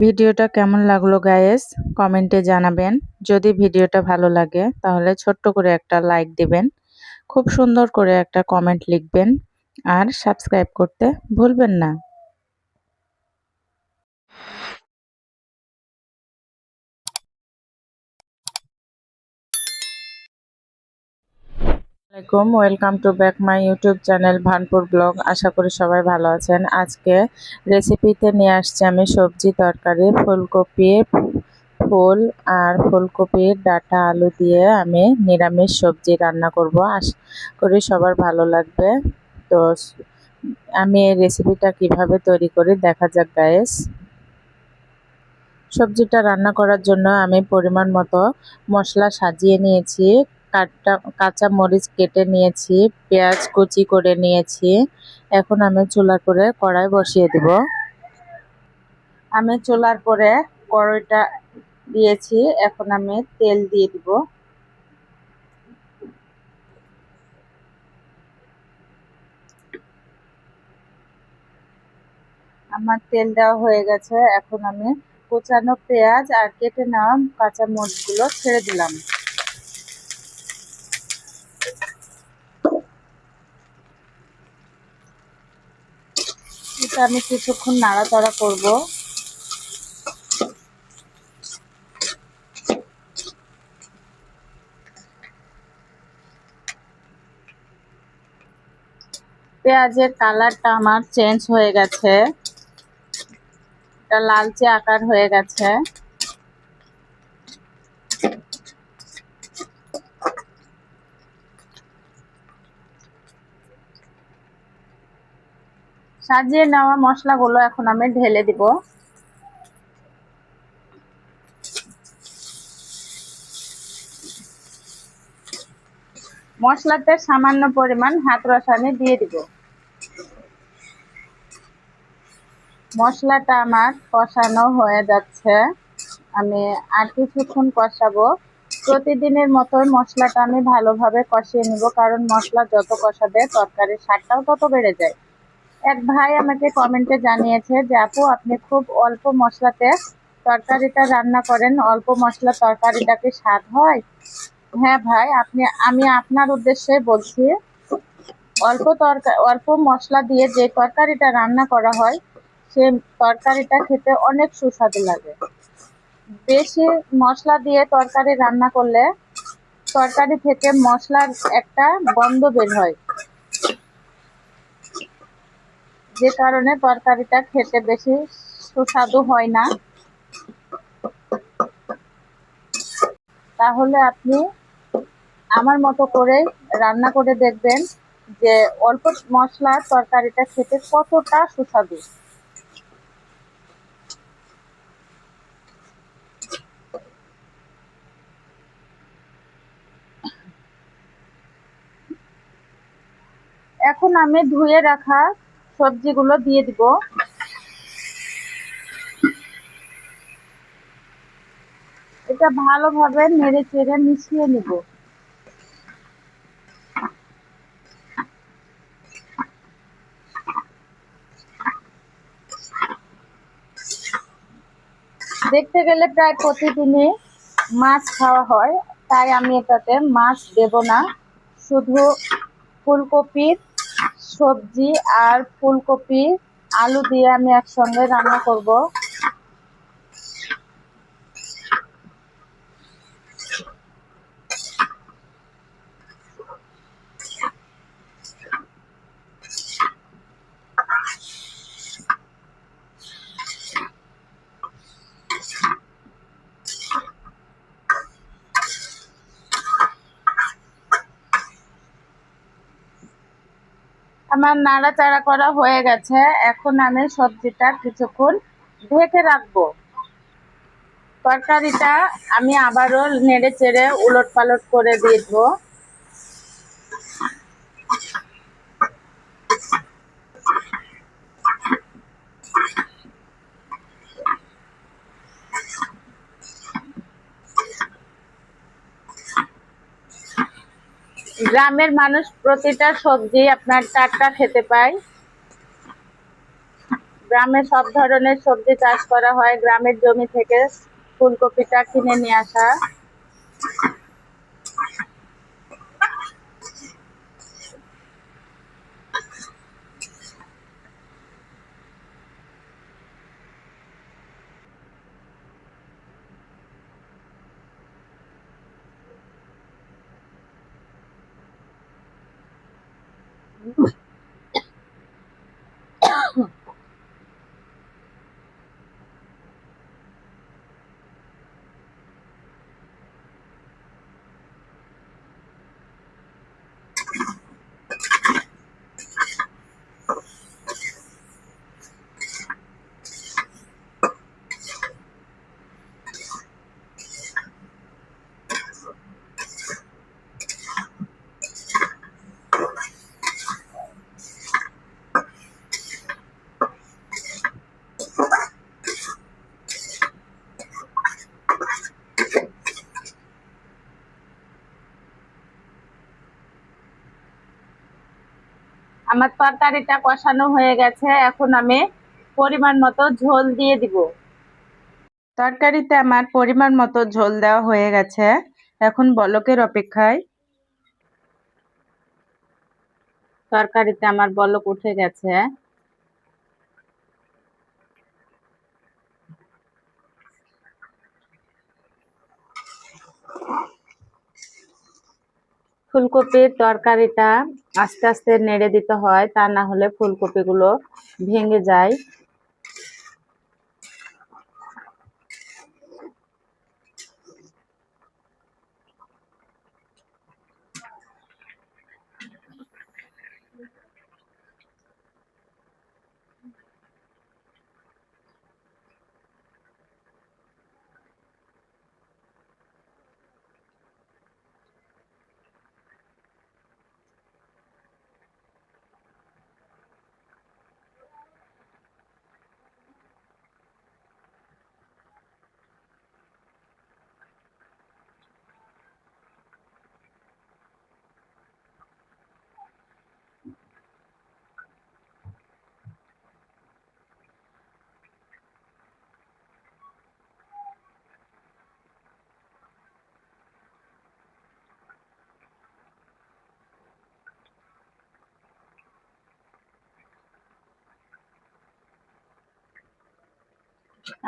ভিডিওটা কেমন লাগল গায়েস কমেন্টে জানাবেন। যদি ভিডিওটা ভালো লাগে, তাহলে ছোট্ট করে একটা লাইক দিবেন। খুব সুন্দর করে একটা কমেন্ট লিখবেন। আর সাবস্ক্রাইব করতে ভুলবেন না। আসসালামাইকুম welcome to back my YouTube channel Bhanpur vlog আশা করি সবাই ভালো আছেন। আজকে রেসিপিতে নিয়ে আসছি আমি সবজি তরকারি ফুলকপির ফুল আর ফুলকপির ডাটা আলু দিয়ে আমি নিরামিষ সবজি রান্না করব। আশা করি সবার ভালো লাগবে। তো আমি এই রেসিপিটা কীভাবে তৈরি করি দেখা যাক গায়েস সবজিটা রান্না করার জন্য আমি পরিমাণ মতো মশলা সাজিয়ে নিয়েছি। কাঁচা মরিচ কেটে নিয়েছি, পেঁয়াজ কুচি করে নিয়েছি। এখন আমি চুলা করে কড়াই বসিয়ে দিব। আমি চুলার পরে কড়াইটা দিয়েছি, এখন আমি তেল দিয়ে দিব। আমার তেল দেওয়া হয়ে গেছে, এখন আমি কোচানো পেঁয়াজ আর কেটে নেওয়া কাঁচা মরিচগুলো ছেড়ে দিলাম। এটা আমি কিছুক্ষণ নাড়াচাড়া করব। পেঁয়াজের কালারটা আমার চেঞ্জ হয়ে গেছে। এটা লালচে আকার হয়ে গেছে। সাজিয়ে নেওয়া মশলাগুলো এখন আমি ঢেলে দিব। মশলাতে সামান্য পরিমাণ হাত রসানি দিয়ে দিব। মশলাটা আমার কষানো হয়ে যাচ্ছে। আমি আর কিছুক্ষণ কষাবো। প্রতিদিনের মতোই মশলাটা আমি ভালোভাবে কষিয়ে নিব, কারণ মশলা যত কষাবে তরকারির স্বাদটাও তত বেড়ে যায়। এক ভাই আমাকে কমেন্টে জানিয়েছে যে, আপু, আপনি খুব অল্প মশলাতে তরকারিটা রান্না করেন। অল্প মশলা তরকারিটাকে স্বাদ হয়? হ্যাঁ ভাই, আপনি, আমি আপনার উদ্দেশ্যে বলছি, অল্প তরকারি অল্প মশলা দিয়ে যে তরকারিটা রান্না করা হয়, সে তরকারিটা খেতে অনেক সুস্বাদু লাগে। বেশি মশলা দিয়ে তরকারি রান্না করলে তরকারি থেকে মশলার একটা গন্ধ বের হয়। যে কারণে তরকারিটা খেতে বেশি সুস্বাদু হয় না। তাহলে আপনি আমার মতো করে রান্না করে দেখবেন যে অল্প মশলা তরকারিটা খেতে কতটা সুস্বাদু। এখন আমি ধুয়ে রাখা সবজিগুলো দিয়ে দিব। এটা ভালোভাবে নেড়ে চেড়ে মিশিয়ে নিব। দেখতে গেলে প্রায় প্রতিদিনই মাছ খাওয়া হয়, তাই আমি এটাতে মাছ দেব না। শুধু ফুলকপির সবজি আর ফুলকপি আলু দিয়ে আমি একসঙ্গে রান্না করব। আমার নাড়াচাড়া করা হয়ে গেছে। এখন আমি সবজিটা কিছুক্ষণ ঢেকে রাখব। তরকারিটা আমি আবারও নেড়ে চেড়ে উলট পালট করে দিব গ্রামের মানুষ প্রতিটা সবজি আপনার টাটকা খেতে পায়। গ্রামে সব ধরনের সবজি চাষ করা হয়। গ্রামের জমি থেকে ফুলকপিটা কিনে নিয়ে আসা। Ooh. আমার তরকারিটা কষানো হয়ে গেছে এখন আমি পরিমাণ মতো ঝোল দিয়ে দিব। তরকারিতে আমার পরিমাণ মতো ঝোল দেওয়া হয়ে গেছে এখন বলকের অপেক্ষায়। তরকারিতে আমার বলক উঠে গেছে। ফুলকপির তরকারিটা আস্তে আস্তে নেড়ে দিতে হয় তা না হলে ফুলকপিগুলো ভেঙে যায়।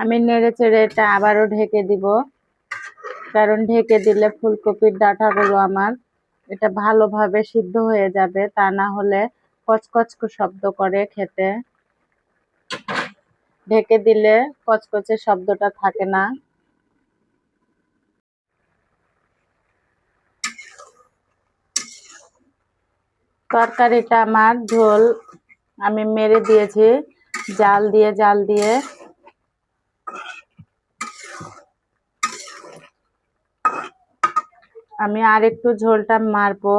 আমি নেড়ে চেড়ে এটা আবারও ঢেকে দিব। কারণ ঢেকে দিলে ফুলকপির ডাঁটাগুলো আমার এটা ভালোভাবে সিদ্ধ হয়ে যাবে, তা না হলে কচকচ শব্দ করে খেতে। ঢেকে দিলে কচকচে শব্দটা থাকে না। তরকারিটা আমার ঝোল, আমি মেরে দিয়েছি, জাল দিয়ে জাল দিয়ে। আমি আর একটু ঝোলটা মারবো।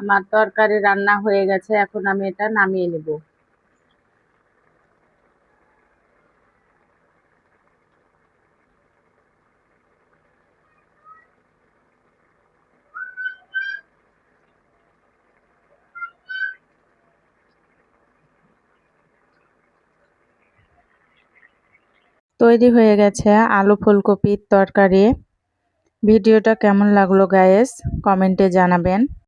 আমার তরকারি রান্না হয়ে গেছে, এখন আমি এটা নামিয়ে নেব। তৈরি হয়ে গেছে আলু ফুলকপির তরকারি। ভিডিওটা কেমন লাগল গায়েস কমেন্টে জানাবেন।